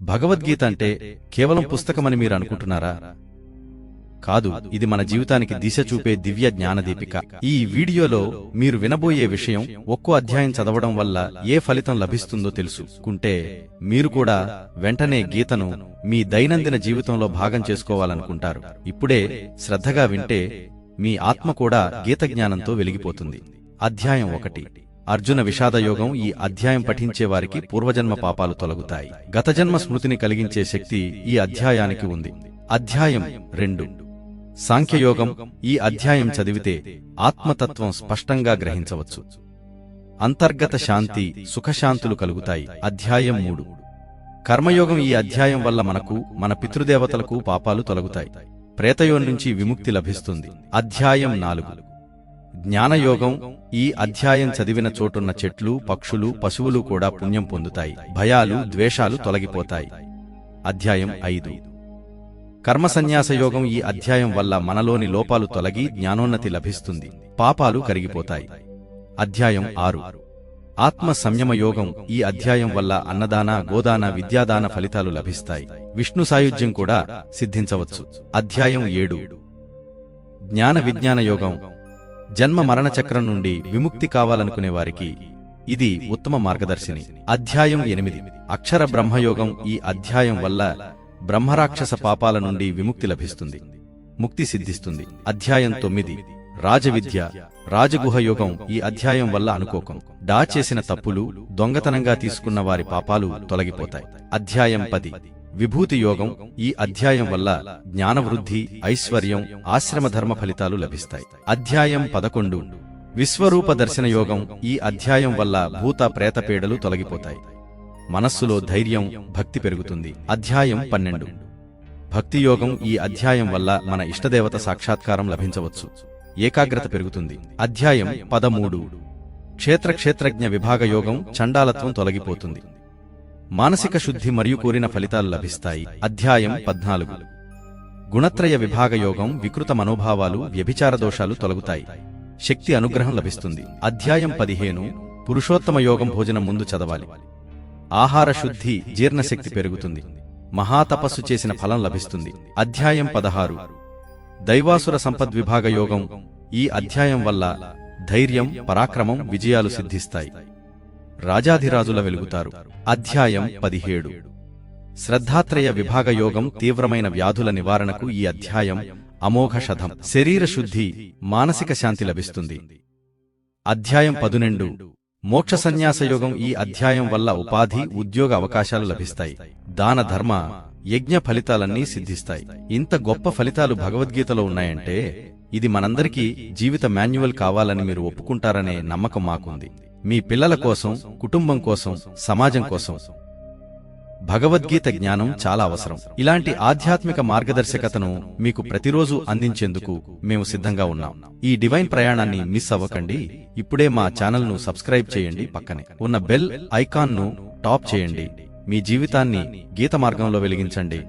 భగవద్గీత అంటే కేవలం పుస్తకమని మీరు అనుకుంటున్నారా? కాదు ఇది మన జీవితానికి దిశ చూపే దివ్య జ్ఞానదీపిక. ఈ వీడియోలో మీరు వినబోయే విషయం ఒక్కో అధ్యాయం చదవడం వల్ల ఏ ఫలితం లభిస్తుందో తెలుసుకుంటే మీరు కూడా వెంటనే గీతను మీ దైనందిన జీవితంలో భాగం చేసుకోవాలనుకుంటారు. ఇప్పుడే శ్రద్ధగా వింటే మీ ఆత్మ కూడా గీత జ్ఞానంతో వెలిగిపోతుంది. అధ్యాయం ఒకటి. అర్జున విషాదయోగం ఈ అధ్యాయం పఠించే వారికి పూర్వజన్మ పాపాలు తొలగుతాయి. గతజన్మ స్మృతిని కలిగించే శక్తి ఈ అధ్యాయానికి ఉంది. అధ్యాయం రెండు. సాంఖ్యయోగం ఈ అధ్యాయం చదివితే ఆత్మతత్వం స్పష్టంగా గ్రహించవచ్చు. అంతర్గత శాంతి సుఖశాంతులు కలుగుతాయి. అధ్యాయం మూడు. కర్మయోగం ఈ అధ్యాయం వల్ల మనకు మన పితృదేవతలకు పాపాలు తొలగుతాయి. ప్రేతయోన్ నుంచి విముక్తి లభిస్తుంది. అధ్యాయం నాలుగు. జ్ఞానయోగం ఈ అధ్యాయం చదివిన చోటున్న చెట్లు పక్షులు పశువులు కూడా పుణ్యం పొందుతాయి. భయాలు ద్వేషాలు తొలగిపోతాయి. అధ్యాయం ఐదు. కర్మ సన్యాస యోగం ఈ అధ్యాయం వల్ల మనలోని లోపాలు తొలగి జ్ఞానోన్నతి లభిస్తుంది. పాపాలు కరిగిపోతాయి. అధ్యాయం ఆరు. ఆత్మ సంయమ యోగం ఈ అధ్యాయం వల్ల అన్నదాన గోదాన విద్యాదాన ఫలితాలు లభిస్తాయి. విష్ణు సాయుధ్యం కూడా సిద్ధించవచ్చు. అధ్యాయం ఏడు. జ్ఞాన విజ్ఞాన యోగం జన్మ మరణ చక్రం నుండి విముక్తి కావాలనుకునే వారికి ఇది ఉత్తమ మార్గదర్శిని. అధ్యాయం ఎనిమిది. అక్షర బ్రహ్మయోగం ఈ అధ్యాయం వల్ల బ్రహ్మరాక్షస పాపాల నుండి విముక్తి లభిస్తుంది. ముక్తి సిద్ధిస్తుంది. అధ్యాయం తొమ్మిది. రాజవిద్య. రాజగుహయోగం ఈ అధ్యాయం వల్ల అనుకోకం. డా చేసిన తప్పులు దొంగతనంగా తీసుకున్న వారి పాపాలు తొలగిపోతాయి. అధ్యాయం పది. విభూతి యోగం ఈ అధ్యాయం వల్ల జ్ఞానవృద్ధి ఐశ్వర్యం ఆశ్రమ ధర్మ ఫలితాలు లభిస్తాయి. అధ్యాయం పదకొండు. విశ్వరూప దర్శన యోగం ఈ అధ్యాయం వల్ల భూత ప్రేత పీడలు తొలగిపోతాయి. మనస్సులో ధైర్యం భక్తి పెరుగుతుంది. అధ్యాయం పన్నెండు. భక్తి యోగం ఈ అధ్యాయం వల్ల మన ఇష్టదేవత సాక్షాత్కారం లభించవచ్చు. ఏకాగ్రత పెరుగుతుంది. అధ్యాయం పదమూడు. క్షేత్ర క్షేత్రజ్ఞ విభాగ యోగం చండాలత్వం తొలగిపోతుంది. మానసిక శుద్ధి మరియు కోరిన ఫలితాలు లభిస్తాయి. అధ్యాయం పద్నాలుగు. గుణత్రయ విభాగ యోగం వికృత మనోభావాలు వ్యభిచార దోషాలు తొలగుతాయి. శక్తి అనుగ్రహం లభిస్తుంది. అధ్యాయం పదిహేను. పురుషోత్తమ యోగం భోజనం ముందు చదవాలి. ఆహార శుద్ధి జీర్ణశక్తి పెరుగుతుంది. మహాతపస్సు చేసిన ఫలం లభిస్తుంది. అధ్యాయం పదహారు. దైవాసుర సంపద్విభాగ యోగం ఈ అధ్యాయం వల్ల ధైర్యం పరాక్రమం విజయాలు సిద్ధిస్తాయి. రాజాధిరాజుల వెలుగుతారు. అధ్యాయం పదిహేడు. శ్రద్ధాత్రయ విభాగ యోగం తీవ్రమైన వ్యాధుల నివారణకు ఈ అధ్యాయం అమోఘషధం శరీర శుద్ధి మానసిక శాంతి లభిస్తుంది. అధ్యాయం పదునెండు. మోక్ష సన్యాస యోగం ఈ అధ్యాయం వల్ల ఉపాధి ఉద్యోగ అవకాశాలు లభిస్తాయి. దాన ధర్మ యజ్ఞ ఫలితాలన్నీ సిద్ధిస్తాయి. ఇంత గొప్ప ఫలితాలు భగవద్గీతలో ఉన్నాయంటే ఇది మనందరికీ జీవిత మాన్యువల్ కావాలని మీరు ఒప్పుకుంటారనే నమ్మకం మాకుంది. మీ పిల్లల కోసం కుటుంబం కోసం సమాజం కోసం. భగవద్గీత జ్ఞానం చాలా అవసరం. ఇలాంటి ఆధ్యాత్మిక మార్గదర్శకతను మీకు ప్రతిరోజు అందించేందుకు మేము సిద్ధంగా ఉన్నాం. ఈ డివైన్ ప్రయాణాన్ని మిస్ అవ్వకండి. ఇప్పుడే మా ఛానల్ను సబ్స్క్రైబ్ చేయండి పక్కనే. ఉన్న బెల్ ఐకాన్ను టాప్ చేయండి. మీ జీవితాన్ని గీత మార్గంలో వెలిగించండి.